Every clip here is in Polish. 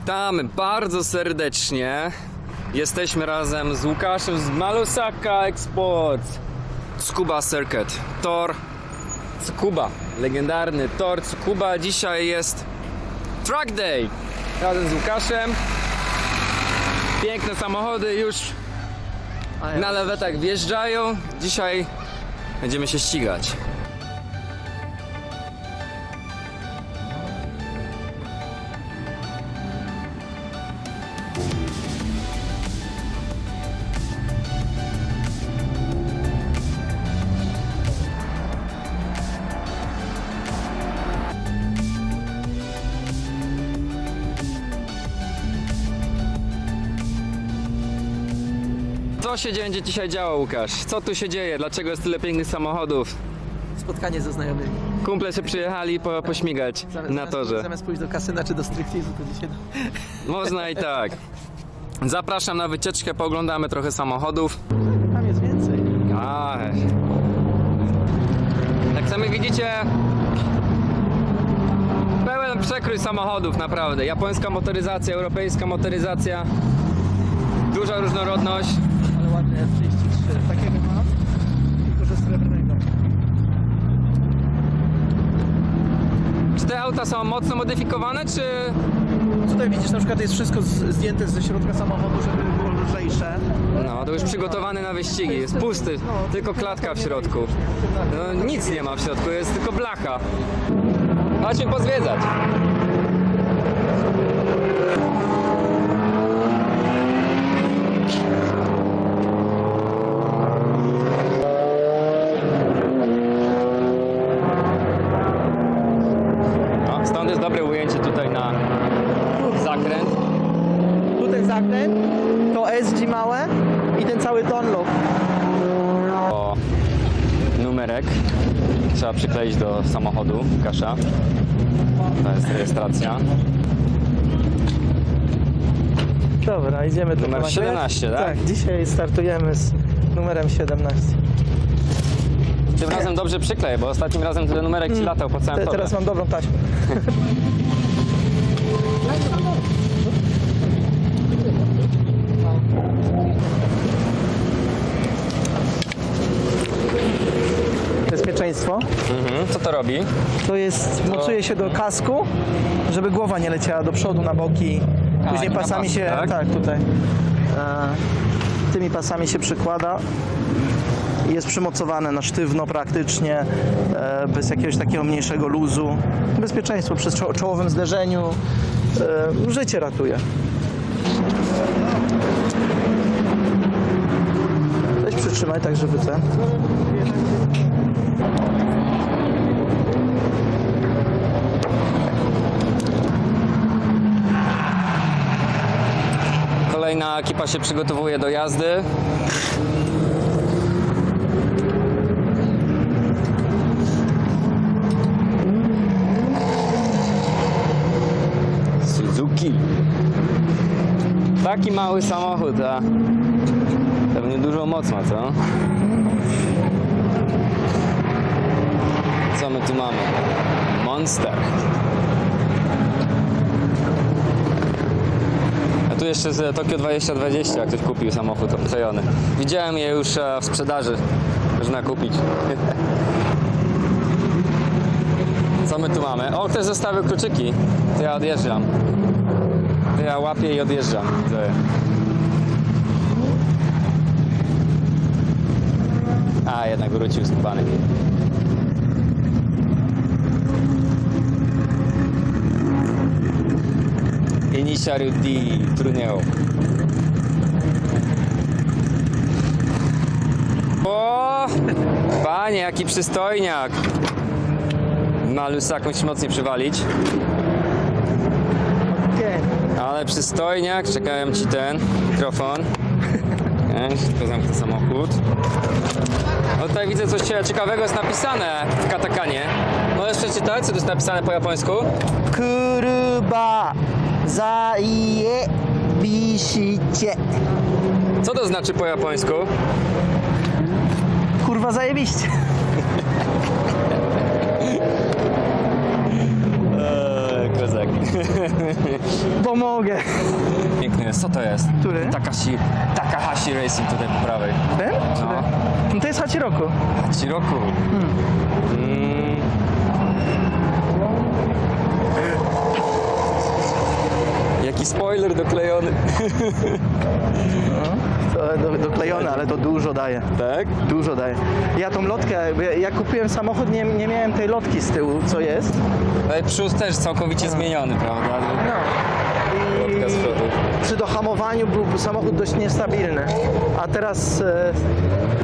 Witamy bardzo serdecznie. Jesteśmy razem z Łukaszem z Malusaka Export. Tsukuba Circuit. Tor Tsukuba. Legendarny tor Tsukuba. Dzisiaj jest Track Day. Razem z Łukaszem. Piękne samochody już na lewetach wjeżdżają. Dzisiaj będziemy się ścigać. Co się będzie dzisiaj działo, Łukasz? Co tu się dzieje? Dlaczego jest tyle pięknych samochodów? Spotkanie ze znajomymi. Kumple się przyjechali po, pośmigać Zamiast, na zamiast, torze. Zamiast pójść do kasyna czy do stripteasu, to dzisiaj... Można i tak. Zapraszam na wycieczkę, pooglądamy trochę samochodów. Tam jest więcej. A, jak sami widzicie, pełen przekrój samochodów, naprawdę. Japońska motoryzacja, europejska motoryzacja, duża różnorodność. Ale ładny F33. Takiego mam, tylko że srebrnego. Czy te auta są mocno modyfikowane, czy Tutaj widzisz, na przykład jest wszystko z, zdjęte ze środka samochodu, żeby było lżejsze. No, to już przygotowany na wyścigi, jest pusty, tylko klatka w środku. No, nic nie ma w środku, jest tylko blacha. Chodźmy pozwiedzać. No, stąd jest dobre ujęcie tutaj na zakręt. Tutaj zakręt, to SG małe i ten cały Dunlop. O, numerek trzeba przykleić do samochodu Kasza. To jest rejestracja. Dobra, idziemy tu. Numer po 17, tak? Tak, dzisiaj startujemy z numerem 17. Tym razem dobrze przykleję, bo ostatnim razem ten numerek ci latał po całym Te, torze. teraz mam dobrą taśmę. Bezpieczeństwo. Mhm. Co to robi? To jest, mocuje się do kasku, żeby głowa nie leciała do przodu, na boki. Później i na pasami pasy, się, tak? tak, tutaj. E, tymi pasami się przykłada. Jest przymocowane na sztywno praktycznie, e, bez jakiegoś takiego mniejszego luzu. Bezpieczeństwo przy czo- czołowym zderzeniu. E, życie ratuje. Weź przytrzymaj tak, żeby ten. Kolejna ekipa się przygotowuje do jazdy. Taki mały samochód, a pewnie dużo moc ma, co? Co my tu mamy? Monster. A tu jeszcze z Tokio 2020 jak ktoś kupił samochód obklejony. Widziałem je już e, w sprzedaży. Można kupić. Co my tu mamy? O, ktoś zostawił kluczyki. To ja odjeżdżam. Ja łapię i odjeżdżam. A, jednak wrócił skubany. Initiaru di Truneo. O! Panie, jaki przystojniak! Malusa jakąś mocniej przywalić. Ale przystojniak, czekałem ci ten mikrofon. Tylko zamknę samochód. No tutaj widzę coś ciekawego jest napisane w katakanie. Możesz przeczytać, co tu jest napisane po japońsku? Kuruba zaje bisicie. Co to znaczy po japońsku? Kurwa zajebiście. Kozak. Pomogę. Piękny jest, co to jest? Który? Takashi, Takahashi Racing tutaj po prawej. Ten? Czy No. ten? No to jest Hachiroku. Hachiroku. Mm. Jaki spoiler doklejony. Do, doklejone, ale to dużo daje. Tak? Dużo daje. Ja tą lotkę, ja- jak kupiłem samochód, nie, nie miałem tej lotki z tyłu, co jest. Ale przód też całkowicie zmieniony, prawda? No. Lotka z przodu. przy dohamowaniu był samochód dość niestabilny. A teraz e,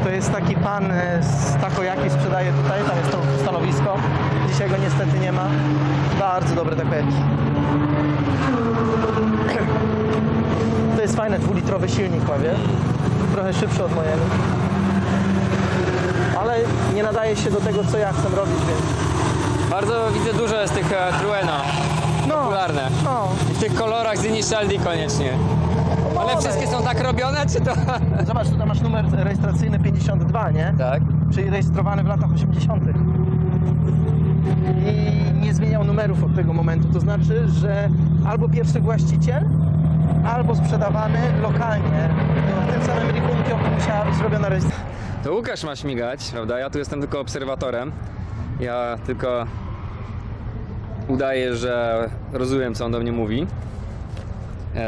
to jest taki pan e, z takojaki sprzedaje tutaj, tam jest to stanowisko. Dzisiaj go niestety nie ma. Bardzo dobre takojaki. Fajne, dwulitrowy silnik ma, wiesz? Trochę szybszy od mojego. Ale nie nadaje się do tego, co ja chcę robić, więc... Bardzo widzę dużo jest tych e, Trueno. No, Popularne. no. I w tych kolorach z Initial D koniecznie. Ale wszystkie są tak robione, czy to... Zobacz, tutaj masz numer rejestracyjny 52, nie? Tak. czyli rejestrowany w latach 80. I nie zmieniał numerów od tego momentu. To znaczy, że albo pierwszy właściciel, albo sprzedawany lokalnie. No, tym samym rachunkiem musiała być zrobiona rejestracja. To Łukasz ma śmigać, prawda? Ja tu jestem tylko obserwatorem. Ja tylko udaję, że rozumiem, co on do mnie mówi.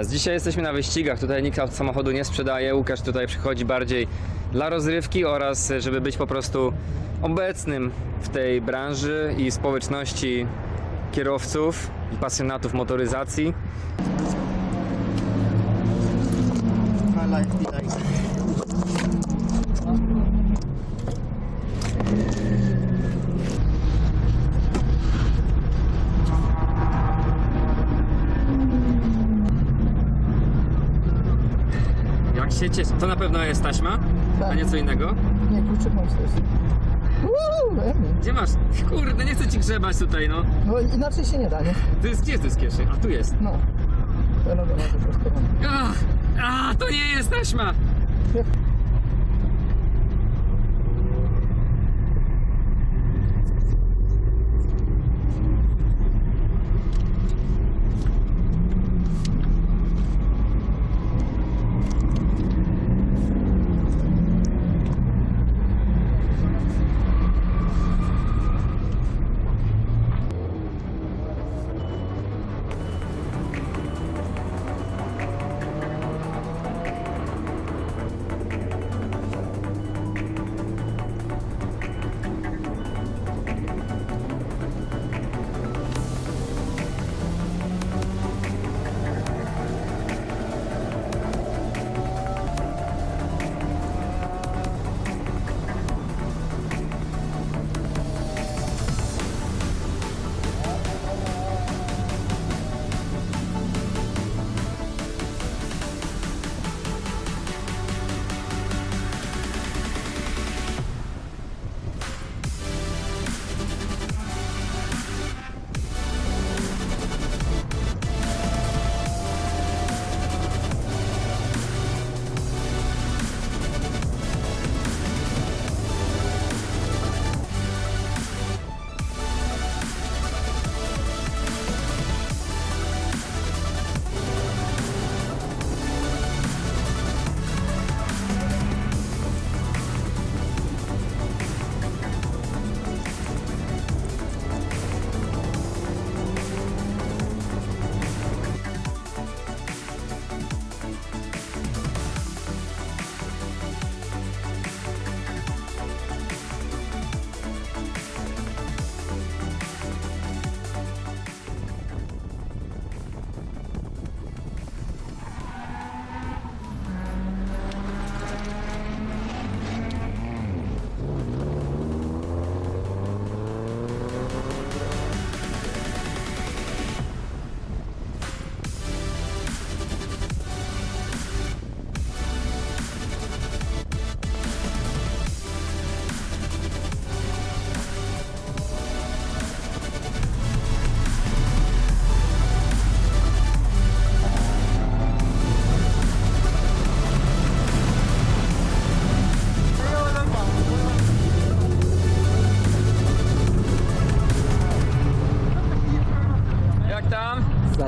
Yes, Dzisiaj jesteśmy na wyścigach, tutaj nikt samochodu nie sprzedaje. Łukasz tutaj przychodzi bardziej dla rozrywki oraz żeby być po prostu obecnym w tej branży i społeczności kierowców i pasjonatów motoryzacji. Jak się cieszę. To na pewno jest taśma, a nie co innego. Nie, kluczyk mam coś. Gdzie masz? Kurde, nie chcę ci grzebać tutaj, no. No inaczej się nie da, nie? Tu jest, gdzie jest to jest kieszeń? A tu jest. No. Ach, a, to nie jest taśma!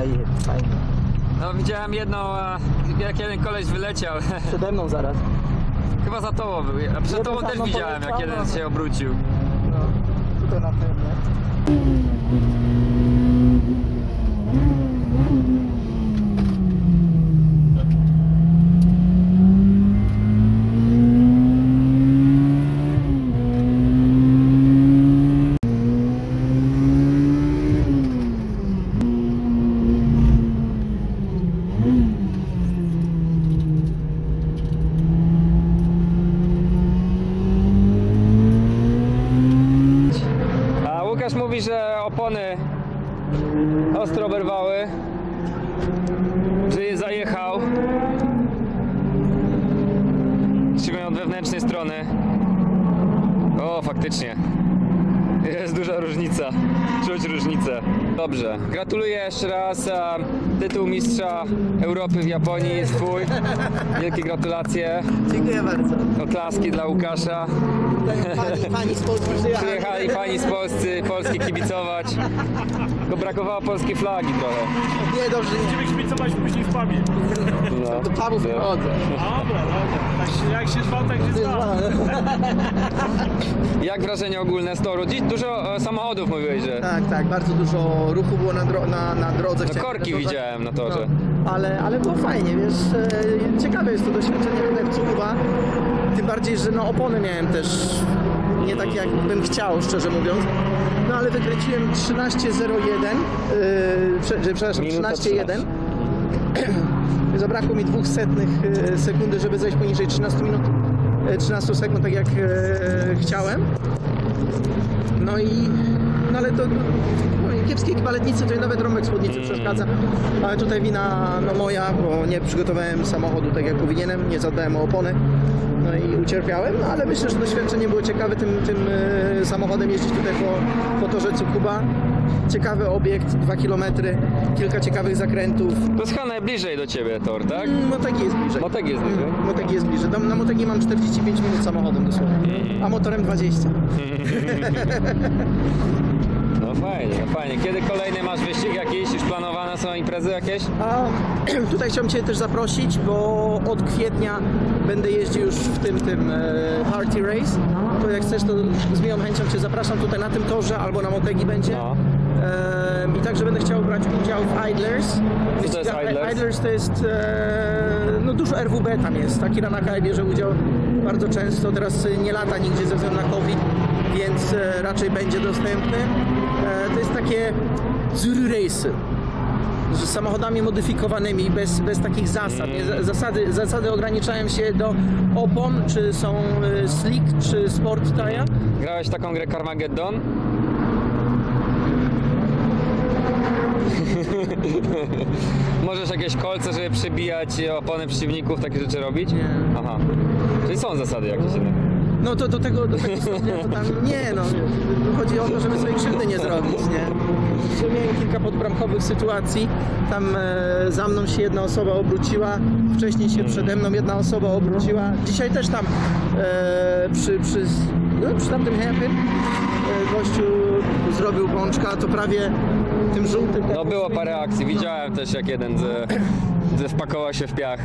jest fajnie. No widziałem jedną, a jak jeden koleś wyleciał. Przede mną zaraz. Chyba za tobą był. A przed tobą też widziałem, jak jeden się obrócił. No, tylko na tym, nie? Wewnętrznej strony. O, faktycznie. Jest duża różnica. Czuć różnicę. Dobrze. Gratuluję jeszcze raz. a, Tytuł mistrza Europy w Japonii jest twój. Wielkie gratulacje. Dziękuję bardzo. Oklaski dla Łukasza. Pani, pani z Polski przyjechali. Przyjechali pani z Polscy, Polski kibicować. Tylko brakowało polskiej flagi trochę. Nie, dobrze. Będziemy szpicować później w pubie. No. Do pubów nie chodzę. Dobra, dobra. Tak się, jak wrażenie ogólne z toru? Dziś dużo e, samochodów mówiłeś, że. Tak, tak, bardzo dużo ruchu było na, dro- na, na drodze. No chciałem korki widziałem na torze. No, ale, ale było fajnie, wiesz, e, ciekawe jest to doświadczenie w Tsukuba, tym bardziej, że no opony miałem też nie takie jak bym chciał, szczerze mówiąc. No ale wykręciłem 13.01, yy, prze, że- przepraszam, Minuta 13.1. Zabrakło mi dwóch setnych e, sekundy, żeby zejść poniżej 13 minut, e, 13 sekund, tak jak e, chciałem. No i, no ale to no, kiepskiej baletnicy to i nawet rąbek spódnicy przeszkadza. Ale tutaj wina no, moja, bo nie przygotowałem samochodu tak jak powinienem, nie zadbałem o opony. No i ucierpiałem, no, ale myślę, że doświadczenie było ciekawe tym, tym e, samochodem jeździć tutaj po, po torze Tsukuba. Ciekawy obiekt, 2 km, kilka ciekawych zakrętów. To jest chyba najbliżej do ciebie tor, tak? Mm, Motegi jest bliżej. Motegi jest bliżej. Mm, Motegi jest bliżej. Tam Na Motegi mam 45 minut samochodem dosłownie, a motorem 20. No fajnie, no fajnie. Kiedy kolejny masz wyścig jakiś? Już planowane są imprezy jakieś? A tutaj chciałem Cię też zaprosić, bo od kwietnia będę jeździł już w tym, tym e, Party Race. To jak chcesz, to z miłą chęcią Cię zapraszam tutaj na tym torze albo na Motegi będzie. No. I także będę chciał brać udział w Idlers. Co to jest Idlers? Idlers to jest, e, no dużo RWB tam jest. Taki Ranaka bierze udział bardzo często. Teraz e, nie lata nigdzie ze względu na COVID, więc e, raczej będzie dostępny. To jest takie Zuru Race z samochodami modyfikowanymi, bez, bez takich zasad. Z- Zasady, zasady ograniczają się do opon, czy są slick, czy sport tire. Grałeś taką grę Carmageddon? Możesz jakieś kolce, żeby przebijać opony przeciwników, takie rzeczy robić? Nie. Aha. Czyli są zasady jakieś inne. No to do tego, do tego stopnia to tam nie no. Chodzi o to, żeby sobie krzywdy nie zrobić, nie? Że Miałem kilka podbramkowych sytuacji. Tam e, za mną się jedna osoba obróciła, wcześniej się przede mną jedna osoba obróciła. Dzisiaj też tam e, przy, przy, no, przy tamtym happy e, gościu zrobił bączka, to prawie tym żółtym. No było parę akcji, widziałem też jak jeden ze, ze wpakował się w piach.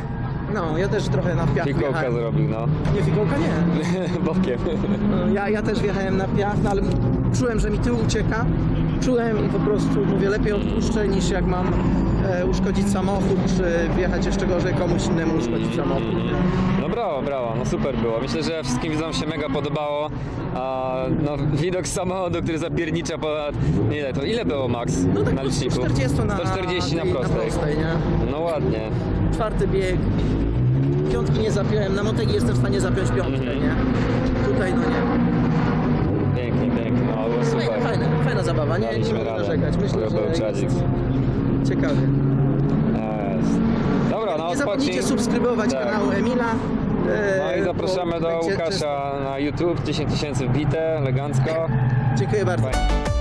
No, ja też trochę na piach Fikołka wjechałem. zrobił, no. Nie, fikołka nie. Bokiem. No, Ja, ja też wjechałem na piach, no ale czułem, że mi tył ucieka. Czułem i po prostu mówię, lepiej odpuszczę niż jak mam e, uszkodzić samochód, czy wjechać jeszcze gorzej komuś innemu uszkodzić samochód. nie? No brawo, brawo, no super było. Myślę, że wszystkim widzom się mega podobało. A, no, widok samochodu, który zapiernicza ponad... Ile to? Ile było max No tak na liczniku? 140 na, 140 na tej- prostej. Nie? No ładnie. Czwarty bieg. Piątki nie zapiąłem, na Motegi jestem w stanie zapiąć piątkę, Mhm. nie? Tutaj no nie. Pięknie, pięknie, no było Fajna, super. fajna, fajna zabawa, nie, nie Daliśmy mogę radę. narzekać. Myślę, To był że czadzik. Ciekawy. Jest. Dobra, no Nie zapomnijcie odpocznij. subskrybować Tak. kanału Emila. e, No i zapraszamy bo do będzie- Łukasza na YouTube, 10 tysięcy wbite, elegancko. Dziękuję bardzo. Fajnie.